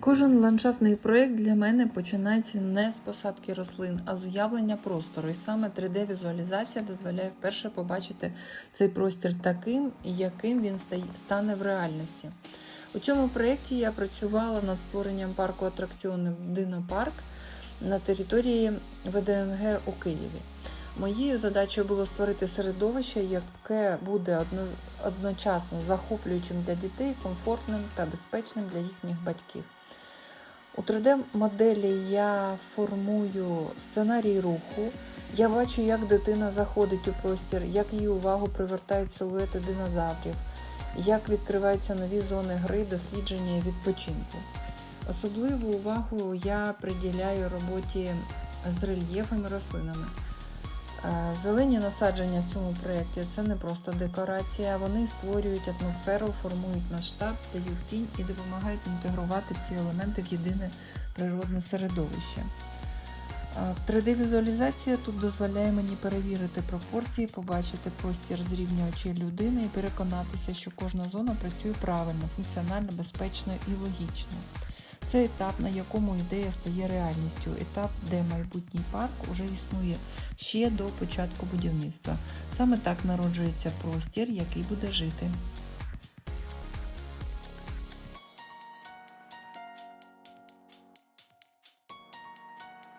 Кожен ландшафтний проєкт для мене починається не з посадки рослин, а з уявлення простору. І саме 3D-візуалізація дозволяє вперше побачити цей простір таким, яким він стане в реальності. У цьому проєкті я працювала над створенням парку атракціонів Динопарк на території ВДНГ у Києві. Моєю задачею було створити середовище, яке буде одночасно захоплюючим для дітей, комфортним та безпечним для їхніх батьків. У 3D-моделі я формую сценарій руху. Я бачу, як дитина заходить у простір, як її увагу привертають силуети динозаврів, як відкриваються нові зони гри, дослідження і відпочинку. Особливу увагу я приділяю роботі з рельєфами рослинами. Е, Зелені насадження в цьому проєкті це не просто декорація, вони створюють атмосферу, формують масштаб, дають тінь і допомагають інтегрувати всі елементи в єдине природне середовище. Е, 3D-візуалізація тут дозволяє мені перевірити пропорції, побачити простір з рівня очей людини і переконатися, що кожна зона працює правильно, функціонально, безпечно і логічно. Це етап, на якому ідея стає реальністю, етап, де майбутній парк уже існує ще до початку будівництва. Саме так народжується простір, який буде жити.